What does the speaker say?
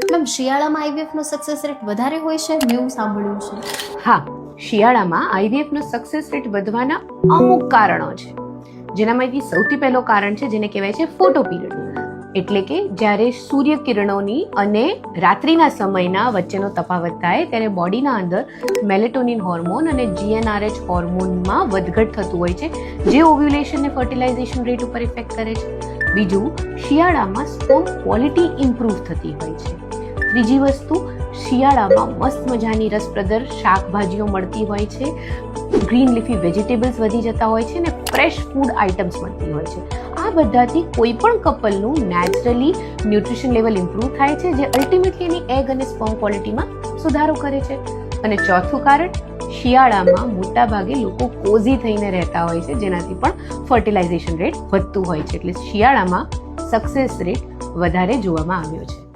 Ma'am શિયાળામાં આઈવીએફનો success rate વધારે હોય છે મેં એવું સાંભળ્યું છે? હા, શિયાળામાં આઈવીએફનો સક્સેસ રેટ વધવાના અમુક કારણો છે. જેનામાંથી સૌથી પહેલો કારણ છે, જેને કહેવાય છે ફોટો પીરિયડ એટલે કે જ્યારે સૂર્યકિરણોની અને રાત્રિના સમયના વચ્ચેનો તફાવત થાય, ત્યારે બોડીના અંદર મેલેટોનિન હોર્મોન અને જીએનઆરએચ હોર્મોનમાં વધઘટ થતું હોય છે, જે ઓવ્યુલેશન ને ફર્ટિલાઇઝેશન રેટ ઉપર ઇફેક્ટ કરે છે. બીજું, શિયાળામાં સ્પોન ક્વોલિટી ઇમ્પ્રૂવ થતી હોય છે. ત્રીજી વસ્તુ, શિયાળામાં મસ્ત મજાની રસપ્રદર શાકભાજીઓ મળતી હોય છે. ગ્રીન લીફી વેજીટેબલ્સ વધી જતા હોય છે અને ફ્રેશ ફૂડ આઇટમ્સ મળતી હોય છે. આ બધાથી કોઈ પણ કપલનું નેચરલી ન્યુટ્રિશન લેવલ ઇમ્પ્રૂવ થાય છે, જે અલ્ટિમેટલી એની એગ અને સ્પોમ ક્વોલિટીમાં સુધારો કરે છે. અને ચોથું કારણ, શિયાળામાં મોટાભાગે લોકો કોઝી થઈને રહેતા હોય છે, જેનાથી પણ ફર્ટિલાઇઝેશન રેટ વધતું હોય છે. એટલે શિયાળામાં સક્સેસ રેટ વધારે જોવામાં આવ્યો છે.